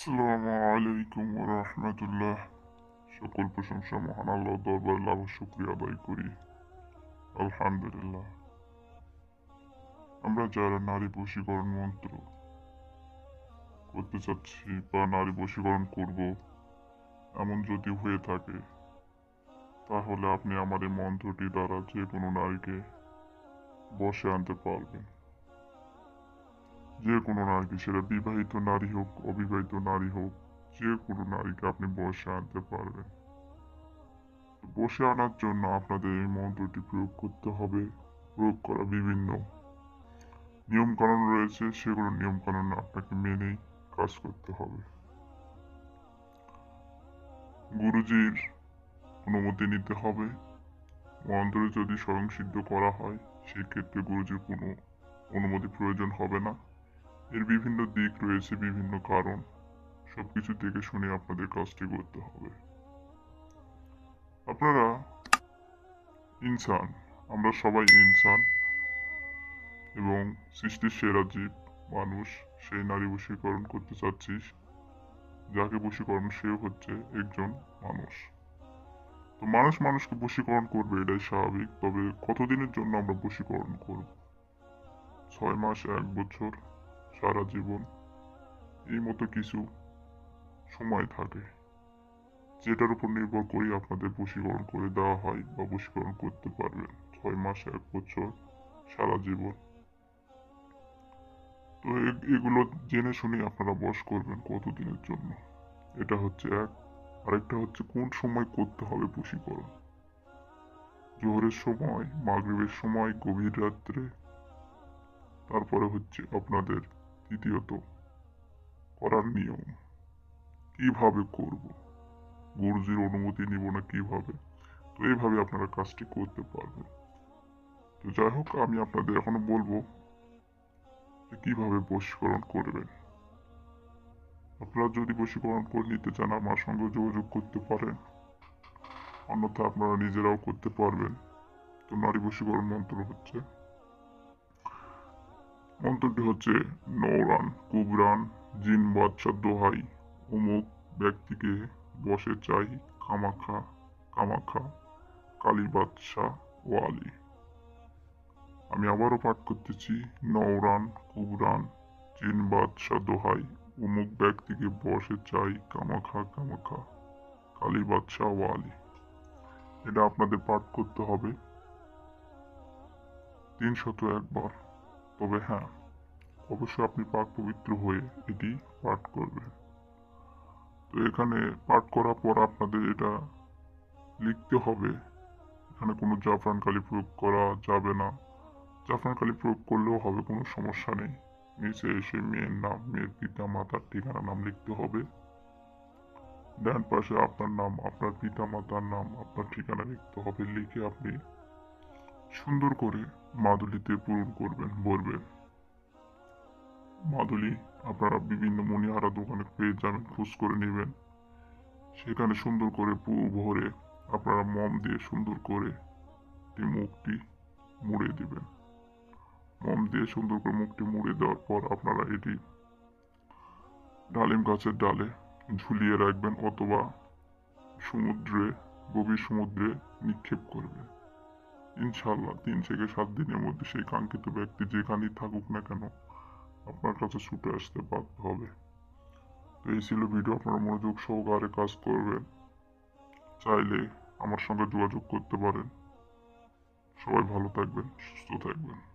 আসসালামু আলাইকুম রহমতুল্লাহ সকল প্রশংসা মহান আল্লাহ দরবার লাভ শুক্রিয়া আদায় করি। আলহামদুলিল্লাহ। আমরা যারা নারী বশীকরণ মন্ত্র করতে চাচ্ছি বা নারী বশীকরণ করব, এমন যদি হয়ে থাকে, তাহলে আপনি আমার এই মন্ত্রটি দ্বারা যে কোনো নারীকে বসে আনতে পারবেন। যে কোনো নারীকে, সেটা বিবাহিত নারী হোক, অবিবাহিত নারী হোক, যে কোনো নারীকে আপনি বসে আনতে পারবেন। বসে আনার জন্য আপনাদের এই মন্ত্রটি প্রয়োগ করতে হবে। প্রয়োগ করা বিভিন্ন নিয়মকানুন রয়েছে, সেগুলো নিয়মকানুন আপনাকে মেনেই কাজ করতে হবে। গুরুজির অনুমতি নিতে হবে। মন্ত্র যদি স্বয়ংসিদ্ধ করা হয়, সেক্ষেত্রে গুরুজির কোনো অনুমতি প্রয়োজন হবে না। এর বিভিন্ন দিক রয়েছে, বিভিন্ন কারণ। সবকিছু দেখে শুনে আপনাদের কাজটি করতে হবে। আপনারা ইনসান, আমরা সবাই ইনসান এবং সৃষ্টির সেরা জীব মানুষ সেই নারী বশীকরণ করতে চাচ্ছিস যাকে বশীকরণ সেও হচ্ছে একজন মানুষ। তো মানুষ মানুষকে বশীকরণ করবে, এটাই স্বাভাবিক, তবে কতদিনের জন্য আমরা বশীকরণ করব? ছয় মাস, এক বছর? সারা জীবন। এই মতো কিছু সময় থাকে যেটার উপর নির্ভর করে আপনাদের বশীকরণ করে দেওয়া হয় বা বশীকরণ করতে পারবেন। ছয় মাস, এক বছর, সারা জীবন। তো এগুলো জেনে শুনে আপনারা বস করবেন কতদিনের জন্য। এটা হচ্ছে এক। আরেকটা হচ্ছে কোন সময় করতে হবে বশীকরণ? জোহরের সময়, মাগরিবের সময়, গভীর রাত্রে। তারপরে হচ্ছে আপনাদের তৃতীয়ত করার নিয়ম। কীভাবে করব? গুরুজির অনুমতি নিব না কীভাবে? তো এইভাবে আপনারা কাজটি করতে পারবেন। তো যাই হোক, আমি আপনাদের এখনও বলব যে কীভাবে বশীকরণ করবেন। আপনারা যদি বশীকরণ করে নিতে চান, আমার সঙ্গে যোগাযোগ করতে পারেন। অন্যথা আপনারা নিজেরাও করতে পারবেন। তো নারী বশীকরণ মন্ত্র হচ্ছে মন্ত্রটি হচ্ছে নৌরান কুবরান, জিন বাদশা দোহাই। অমুক ব্যক্তিকে বসে চাই খামাখা কামাখা কালী বাদশা ও আলী। আমি আবারও পাঠ করতেছি নৌরান কুবরান, জিন বাদশা দোহাই, অমুক ব্যক্তিকে বসে চাই কামাখা কামাখা কালী বাদশা ও আলী। এটা আপনাদের পাঠ করতে হবে। তিনশত একবার। তবে হ্যাঁ অবশ্যই আপনি পাক পবিত্র হয়ে এটি পাঠ করবেন। তো এখানে পাঠ করার পর আপনাদের এটা লিখতে হবে। এখানে কোনো জাফরান কালি প্রয়োগ করা যাবে না। জাফরান কালি প্রয়োগ করলেও হবে, কোনো সমস্যা নেই। নিচে এসে মেয়ের নাম, মেয়ের পিতা, মাতার ঠিকানা, নাম লিখতে হবে। ডান পাশে আপনার নাম, আপনার পিতা, মাতার নাম, আপনার ঠিকানা লিখতে হবে। লিখে আপনি সুন্দর করে মাদুলিতে পূরণ করবেন, বলবেন, মাদুলি, আপনারা বিভিন্ন মণিহারা দোকানে পেয়ে যাবেন, খোঁজ করে নেবেন। সেখানে সুন্দর করে পুরো ভরে আপনারা মম দিয়ে সুন্দর করে মুখটি মুড়ে দিবেন। মম দিয়ে সুন্দর করে মুখটি মুড়ে দেওয়ার পর আপনারা এটি ডালিম গাছের ডালে ঝুলিয়ে রাখবেন অথবা সমুদ্রে, গভীর সমুদ্রে নিক্ষেপ করবেন। ইনশাল্লাহ তিন থেকে সাত দিনের মধ্যে সেই কাঙ্ক্ষিত ব্যক্তি যেখানেই থাকুক না কেন আপনার কাছে ছুটে আসতে বাধ্য হবে। তো এই ছিল ভিডিও, আপনারা মনোযোগ সহকারে কাজ করবেন। চাইলে আমার সঙ্গে যোগাযোগ করতে পারেন। সবাই ভালো থাকবেন, সুস্থ থাকবেন।